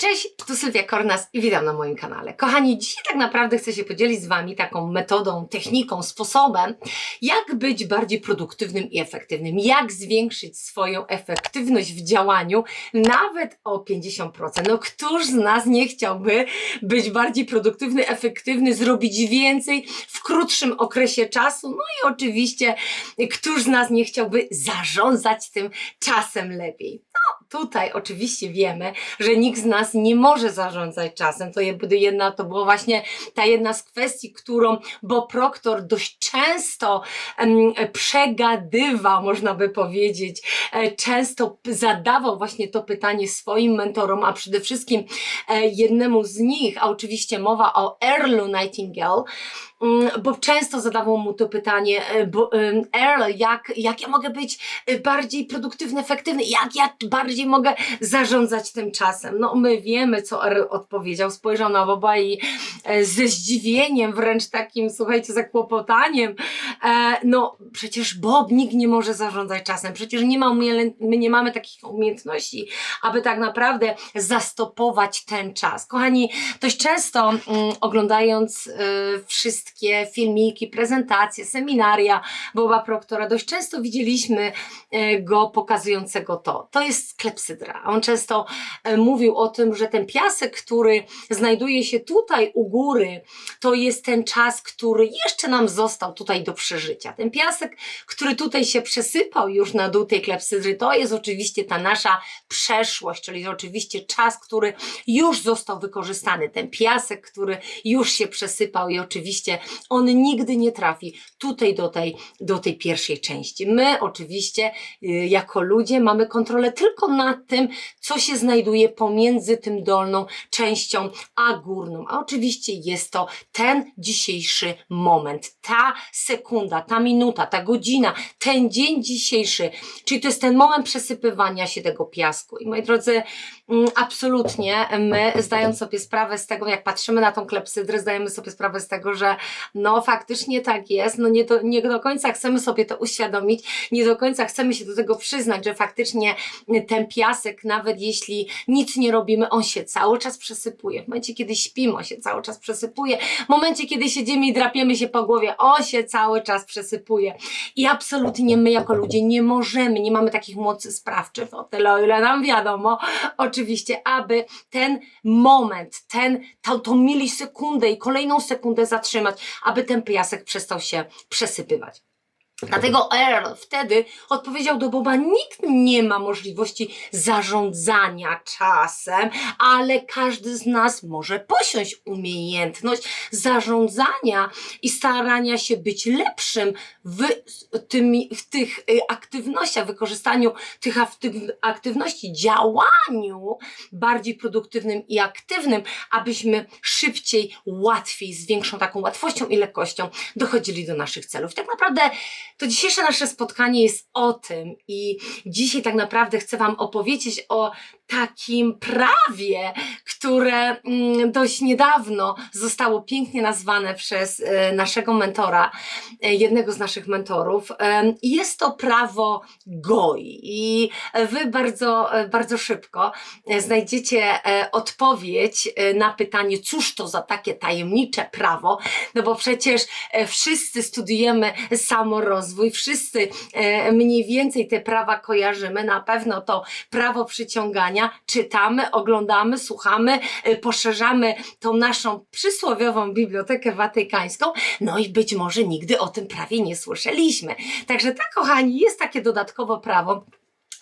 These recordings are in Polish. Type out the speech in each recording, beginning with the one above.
Cześć, tu Sylwia Kornas i witam na moim kanale. Kochani, dzisiaj tak naprawdę chcę się podzielić z Wami taką metodą, techniką, sposobem, jak być bardziej produktywnym i efektywnym, jak zwiększyć swoją efektywność w działaniu nawet o 50%. No któż z nas nie chciałby być bardziej produktywny, efektywny, zrobić więcej w krótszym okresie czasu? No i oczywiście, któż z nas nie chciałby zarządzać tym czasem lepiej? No tutaj oczywiście wiemy, że nikt z nas nie może zarządzać czasem. To je- jedna, to była właśnie ta jedna z kwestii, którą Bob Proctor dość często em, przegadywał, można by powiedzieć, e, często zadawał właśnie to pytanie swoim mentorom, a przede wszystkim e, jednemu z nich, a oczywiście mowa o Earlu Nightingale, bo często zadawał mu to pytanie, e, bo, em, Earl, jak, jak ja mogę być e, bardziej produktywny, efektywny, jak ja bardziej mogę zarządzać tym czasem. No my wiemy, co Earl odpowiedział, spojrzał na Boba i e, ze zdziwieniem, wręcz takim, słuchajcie, zakłopotaniem, e, no przecież Bob nikt nie może zarządzać czasem, przecież nie ma, my nie mamy takich umiejętności, aby tak naprawdę zastopować ten czas. Kochani, dość często mm, oglądając y, wszystkie filmiki, prezentacje, seminaria Boba Proktora, dość często widzieliśmy y, go pokazującego to. To jest klepsydra. On często y, mówił o tym, że ten piasek, który znajduje się tutaj u góry, to jest ten czas, który jeszcze nam został tutaj do przeżycia. Ten piasek, który tutaj się przesypał już na dół tej klepsydry, to jest oczywiście ta nasza przeszłość, czyli oczywiście czas, który już został wykorzystany. Ten piasek, który już się przesypał i oczywiście on nigdy nie trafi tutaj do tej, do tej pierwszej części. My oczywiście y, jako ludzie mamy kontrolę tylko nad tym, co się znajduje pomiędzy tym dolną częścią a górną. A oczywiście jest to ten dzisiejszy moment, ta sekunda, ta minuta, ta godzina, ten dzień dzisiejszy, czyli to jest ten moment przesypywania się tego piasku. I moi drodzy, mm, absolutnie my, zdając sobie sprawę z tego, jak patrzymy na tą klepsydrę, zdajemy sobie sprawę z tego, że no faktycznie tak jest, no nie do, nie do końca chcemy sobie to uświadomić, nie do końca chcemy się do tego przyznać, że faktycznie ten piasek, nawet jeśli nic nie robimy, on się cały czas przesypuje. W momencie, kiedy śpimy, on się cały czas przesypuje. W momencie, kiedy siedzimy i drapiemy się po głowie, on się cały czas przesypuje. I absolutnie my jako ludzie nie możemy, nie mamy takich mocy sprawczych, o tyle o ile nam wiadomo, oczywiście, aby ten moment, ten, tą, tą milisekundę i kolejną sekundę zatrzymać, aby ten piasek przestał się przesypywać. Dlatego Earl wtedy odpowiedział do Boba, nikt nie ma możliwości zarządzania czasem, ale każdy z nas może posiąść umiejętność zarządzania i starania się być lepszym w, tymi, w tych y, aktywnościach, wykorzystaniu tych aktyw- aktywności, działaniu bardziej produktywnym i aktywnym, abyśmy szybciej, łatwiej, z większą taką łatwością i lekkością dochodzili do naszych celów. Tak naprawdę to dzisiejsze nasze spotkanie jest o tym i dzisiaj tak naprawdę chcę Wam opowiedzieć o takim prawie, które mm, dość niedawno zostało pięknie nazwane przez e, naszego mentora, e, jednego z naszych mentorów. Jest to prawo GOI. I Wy bardzo, e, bardzo szybko e, znajdziecie e, odpowiedź e, na pytanie, cóż to za takie tajemnicze prawo, no bo przecież e, wszyscy studiujemy samorozwój, wszyscy e, mniej więcej te prawa kojarzymy, na pewno to prawo przyciągania, czytamy, oglądamy, słuchamy, e, poszerzamy tą naszą przysłowiową bibliotekę watykańską, no i być może nigdy o tym prawie nie słyszeliśmy. Także tak, kochani, jest takie dodatkowe prawo,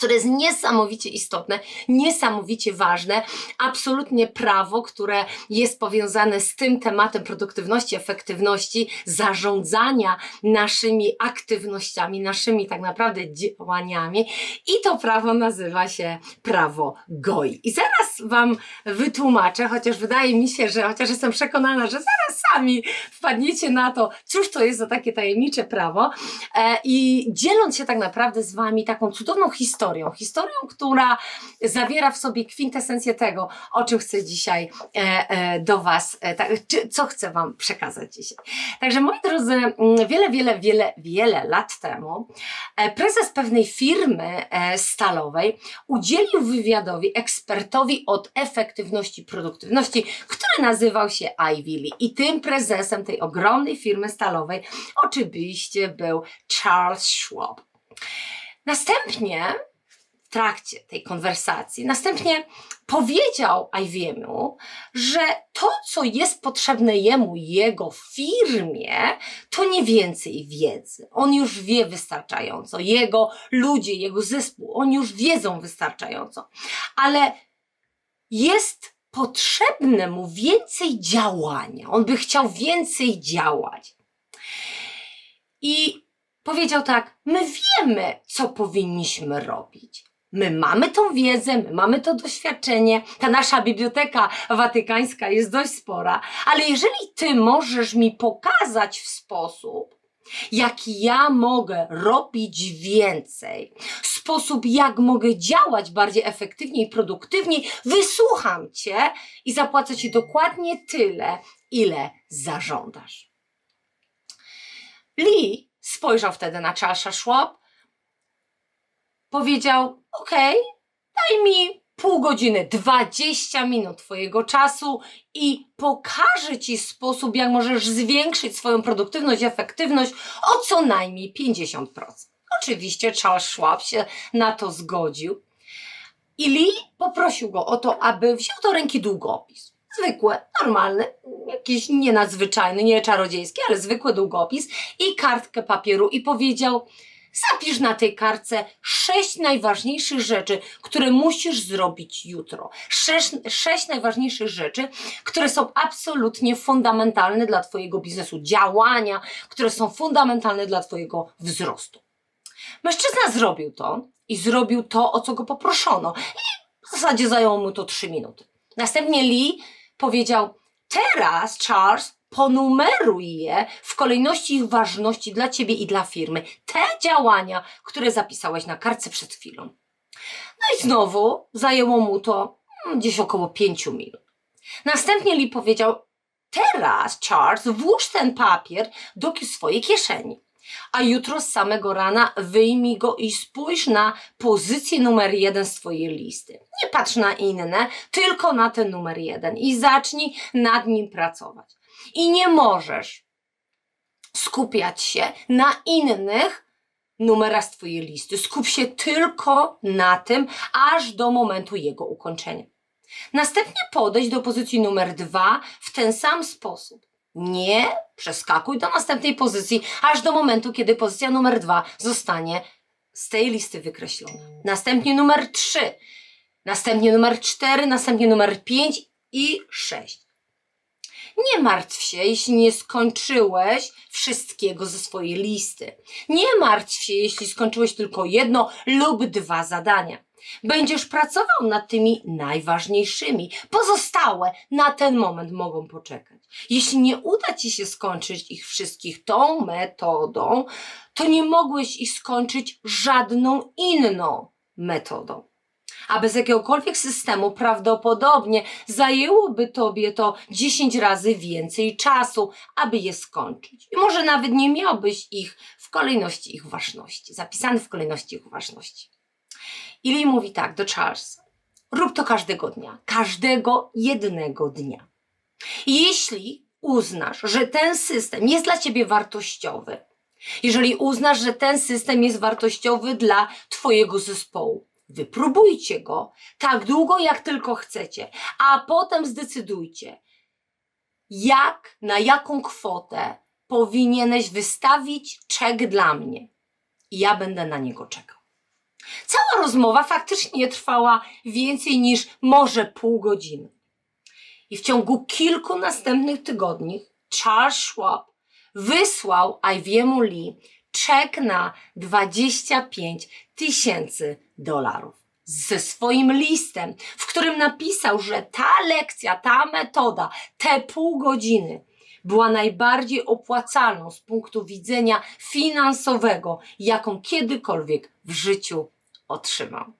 które jest niesamowicie istotne, niesamowicie ważne, absolutnie prawo, które jest powiązane z tym tematem produktywności, efektywności, zarządzania naszymi aktywnościami, naszymi tak naprawdę działaniami i to prawo nazywa się prawo GOI. I zaraz Wam wytłumaczę, chociaż wydaje mi się, że chociaż jestem przekonana, że zaraz sami wpadniecie na to, cóż to jest za takie tajemnicze prawo e, i dzieląc się tak naprawdę z Wami taką cudowną historią, historią. Historią, która zawiera w sobie kwintesencję tego, o czym chcę dzisiaj e, e, do Was, e, co chcę Wam przekazać dzisiaj. Także moi drodzy, mm, wiele, wiele, wiele, wiele lat temu prezes pewnej firmy stalowej udzielił wywiadowi ekspertowi od efektywności, produktywności, który nazywał się Ivy Lee. I tym prezesem tej ogromnej firmy stalowej oczywiście był Charles Schwab. Następnie trakcie tej konwersacji, następnie powiedział Iwiemu, że to, co jest potrzebne jemu, jego firmie, to nie więcej wiedzy. On już wie wystarczająco. Jego ludzie, jego zespół, oni już wiedzą wystarczająco. Ale jest potrzebne mu więcej działania. On by chciał więcej działać. I powiedział tak: My wiemy, co powinniśmy robić. My mamy tą wiedzę, my mamy to doświadczenie. Ta nasza biblioteka watykańska jest dość spora, ale jeżeli ty możesz mi pokazać w sposób, jak ja mogę robić więcej, sposób, jak mogę działać bardziej efektywniej i produktywniej, wysłucham cię i zapłacę ci dokładnie tyle, ile zażądasz. Lee spojrzał wtedy na Charlesa Schwab, powiedział: OK, daj mi pół godziny, 20 minut Twojego czasu i pokażę Ci sposób, jak możesz zwiększyć swoją produktywność i efektywność o co najmniej 50%. Oczywiście Charles Schwab się na to zgodził. I Lee poprosił go o to, aby wziął do ręki długopis. Zwykły, normalny, jakiś nie nadzwyczajny, nie czarodziejski, ale zwykły długopis i kartkę papieru i powiedział: Zapisz na tej kartce sześć najważniejszych rzeczy, które musisz zrobić jutro. Sześć, sześć najważniejszych rzeczy, które są absolutnie fundamentalne dla Twojego biznesu, działania, które są fundamentalne dla Twojego wzrostu. Mężczyzna zrobił to i zrobił to, o co go poproszono. I w zasadzie zajęło mu to trzy minuty. Następnie Lee powiedział: Teraz, Charles, ponumeruj je w kolejności ich ważności dla ciebie i dla firmy. Te działania, które zapisałeś na kartce przed chwilą. No i znowu zajęło mu to mm, gdzieś około pięciu minut. Następnie Lee powiedział: Teraz, Charles, włóż ten papier do swojej kieszeni. A jutro z samego rana wyjmij go i spójrz na pozycję numer jeden z Twojej listy. Nie patrz na inne, tylko na ten numer jeden i zacznij nad nim pracować. I nie możesz skupiać się na innych numerach z Twojej listy. Skup się tylko na tym, aż do momentu jego ukończenia. Następnie podejdź do pozycji numer dwa w ten sam sposób. Nie przeskakuj do następnej pozycji, aż do momentu, kiedy pozycja numer dwa zostanie z tej listy wykreślona. Następnie numer trzy, następnie numer cztery, następnie numer pięć i sześć. Nie martw się, jeśli nie skończyłeś wszystkiego ze swojej listy. Nie martw się, jeśli skończyłeś tylko jedno lub dwa zadania. Będziesz pracował nad tymi najważniejszymi. Pozostałe na ten moment mogą poczekać. Jeśli nie uda ci się skończyć ich wszystkich tą metodą, to nie mogłeś ich skończyć żadną inną metodą. A bez jakiegokolwiek systemu prawdopodobnie zajęłoby tobie to 10 razy więcej czasu, aby je skończyć. I może nawet nie miałbyś ich w kolejności ich ważności, zapisany w kolejności ich ważności. I Lee mówi tak do Charlesa. Rób to każdego dnia. Każdego jednego dnia. Jeśli uznasz, że ten system jest dla ciebie wartościowy, jeżeli uznasz, że ten system jest wartościowy dla twojego zespołu, wypróbujcie go tak długo, jak tylko chcecie, a potem zdecydujcie, jak, na jaką kwotę powinieneś wystawić czek dla mnie. I ja będę na niego czekał. Cała rozmowa faktycznie trwała więcej niż może pół godziny. I w ciągu kilku następnych tygodni Charles Schwab wysłał Iwiemu Lee czek na 25 tysięcy dolarów ze swoim listem, w którym napisał, że ta lekcja, ta metoda, te pół godziny była najbardziej opłacalną z punktu widzenia finansowego, jaką kiedykolwiek w życiu otrzymał.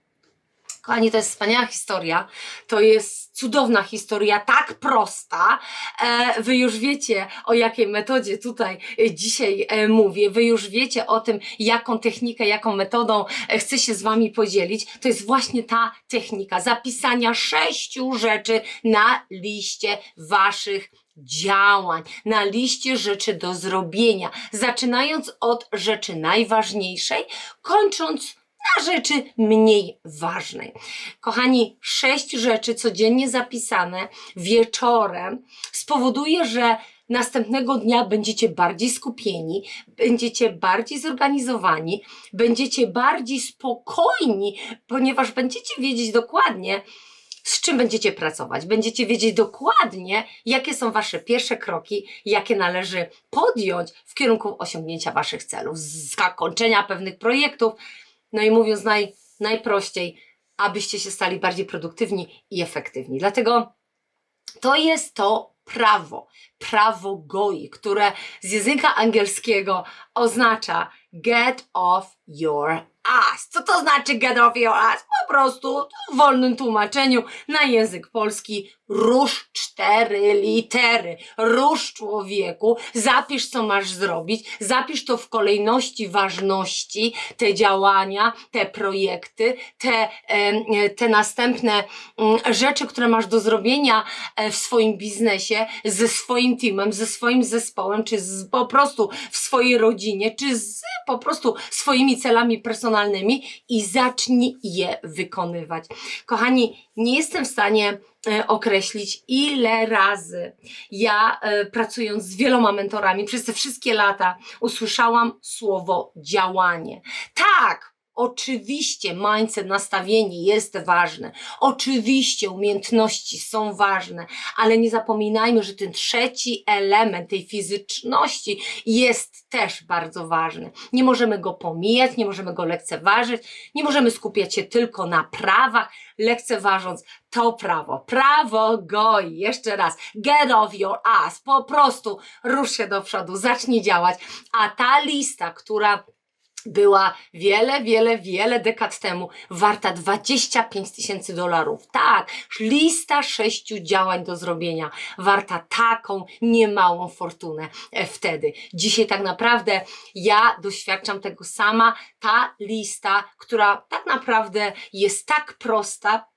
Kochani, to jest wspaniała historia. To jest cudowna historia, tak prosta. E, wy już wiecie, o jakiej metodzie tutaj e, dzisiaj e, mówię. Wy już wiecie o tym, jaką technikę, jaką metodą chcę się z Wami podzielić. To jest właśnie ta technika zapisania sześciu rzeczy na liście Waszych działań, na liście rzeczy do zrobienia, zaczynając od rzeczy najważniejszej, kończąc na rzeczy mniej ważnej. Kochani, sześć rzeczy codziennie zapisane wieczorem spowoduje, że następnego dnia będziecie bardziej skupieni, będziecie bardziej zorganizowani, będziecie bardziej spokojni, ponieważ będziecie wiedzieć dokładnie, z czym będziecie pracować. Będziecie wiedzieć dokładnie, jakie są Wasze pierwsze kroki, jakie należy podjąć w kierunku osiągnięcia Waszych celów, zakończenia pewnych projektów. No i mówiąc naj, najprościej, abyście się stali bardziej produktywni i efektywni. Dlatego to jest to prawo, prawo GOI, które z języka angielskiego oznacza get off your ass. Co to znaczy get off your ass? Po prostu w wolnym tłumaczeniu na język polski rusz cztery litery. Rusz człowieku, zapisz co masz zrobić, zapisz to w kolejności ważności, te działania, te projekty, te, te następne mm, rzeczy, które masz do zrobienia e, w swoim biznesie, ze swoim teamem, ze swoim zespołem, czy z, po prostu w swojej rodzinie, czy z po prostu swoimi celami personalnymi i zacznij je wykonywać. Kochani, nie jestem w stanie e, określić, ile razy ja e, pracując z wieloma mentorami przez te wszystkie lata usłyszałam słowo działanie. Tak, Oczywiście mindset, nastawienie jest ważne. Oczywiście umiejętności są ważne, ale nie zapominajmy, że ten trzeci element tej fizyczności jest też bardzo ważny. Nie możemy go pomijać, nie możemy go lekceważyć, nie możemy skupiać się tylko na prawach, lekceważąc to prawo. Prawo goi. Jeszcze raz. Get off your ass. Po prostu rusz się do przodu, zacznij działać. A ta lista, która była wiele, wiele, wiele dekad temu warta 25 tysięcy dolarów. Tak, lista sześciu działań do zrobienia warta taką niemałą fortunę e, wtedy. Dzisiaj tak naprawdę ja doświadczam tego sama. Ta lista, która tak naprawdę jest tak prosta,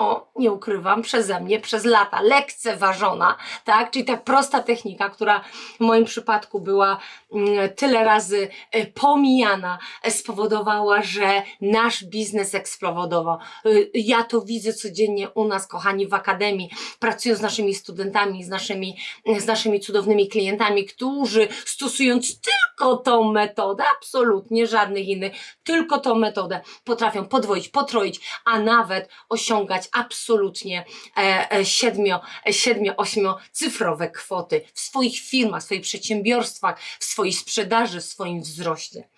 no, nie ukrywam, przeze mnie przez lata lekceważona, tak? Czyli ta prosta technika, która w moim przypadku była mm, tyle razy e, pomijana, e, spowodowała, że nasz biznes eksplodował. Y, Ja to widzę codziennie u nas, kochani, w akademii, pracując z naszymi studentami, z naszymi, z naszymi cudownymi klientami, którzy stosując tylko tą metodę, absolutnie żadnych innych, tylko tą metodę potrafią podwoić, potroić, a nawet osiągać absolutnie e, e, siedmio, e, siedmio, ośmio cyfrowe kwoty w swoich firmach, w swoich przedsiębiorstwach, w swojej sprzedaży, w swoim wzroście.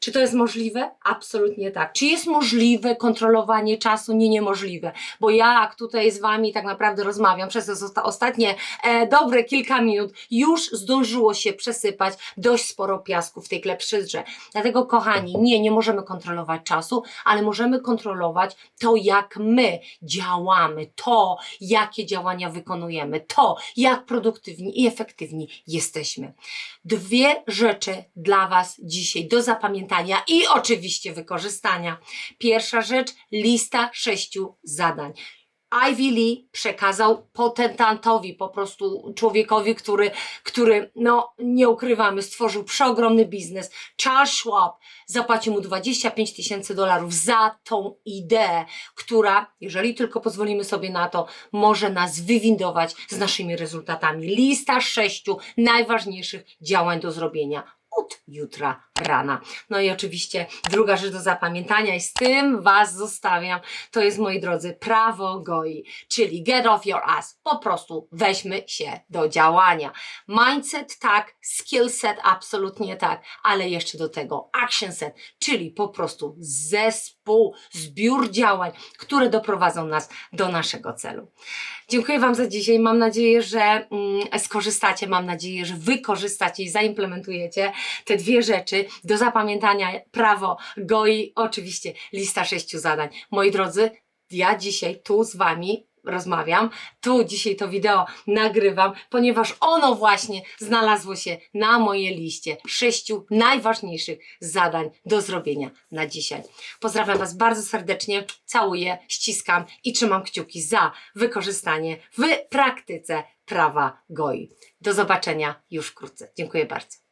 Czy to jest możliwe? Absolutnie tak. Czy jest możliwe kontrolowanie czasu? Nie, niemożliwe. Bo jak tutaj z Wami tak naprawdę rozmawiam przez te ostatnie e, dobre kilka minut, już zdążyło się przesypać dość sporo piasku w tej klepsydrze. Dlatego, kochani, nie, nie możemy kontrolować czasu, ale możemy kontrolować to, jak my działamy, to, jakie działania wykonujemy, to, jak produktywni i efektywni jesteśmy. Dwie rzeczy dla Was dzisiaj do i oczywiście wykorzystania. Pierwsza rzecz, lista sześciu zadań. Ivy Lee przekazał potentantowi, po prostu człowiekowi, który, który, no nie ukrywamy, stworzył przeogromny biznes. Charles Schwab zapłacił mu 25 tysięcy dolarów za tą ideę, która, jeżeli tylko pozwolimy sobie na to, może nas wywindować z naszymi rezultatami. Lista sześciu najważniejszych działań do zrobienia od jutra rana. No i oczywiście druga rzecz do zapamiętania i z tym Was zostawiam, to jest moi drodzy prawo goi, czyli get off your ass, po prostu weźmy się do działania. Mindset tak, skill set absolutnie tak, ale jeszcze do tego action set, czyli po prostu zespół, zbiór działań, które doprowadzą nas do naszego celu. Dziękuję Wam za dzisiaj. Mam nadzieję, że mm, skorzystacie, mam nadzieję, że wykorzystacie i zaimplementujecie. Te dwie rzeczy do zapamiętania. Prawo goi, oczywiście lista sześciu zadań. Moi drodzy, ja dzisiaj tu z Wami rozmawiam, tu dzisiaj to wideo nagrywam, ponieważ ono właśnie znalazło się na mojej liście sześciu najważniejszych zadań do zrobienia na dzisiaj. Pozdrawiam Was bardzo serdecznie, całuję, ściskam i trzymam kciuki za wykorzystanie w praktyce prawa GOI. Do zobaczenia już wkrótce. Dziękuję bardzo.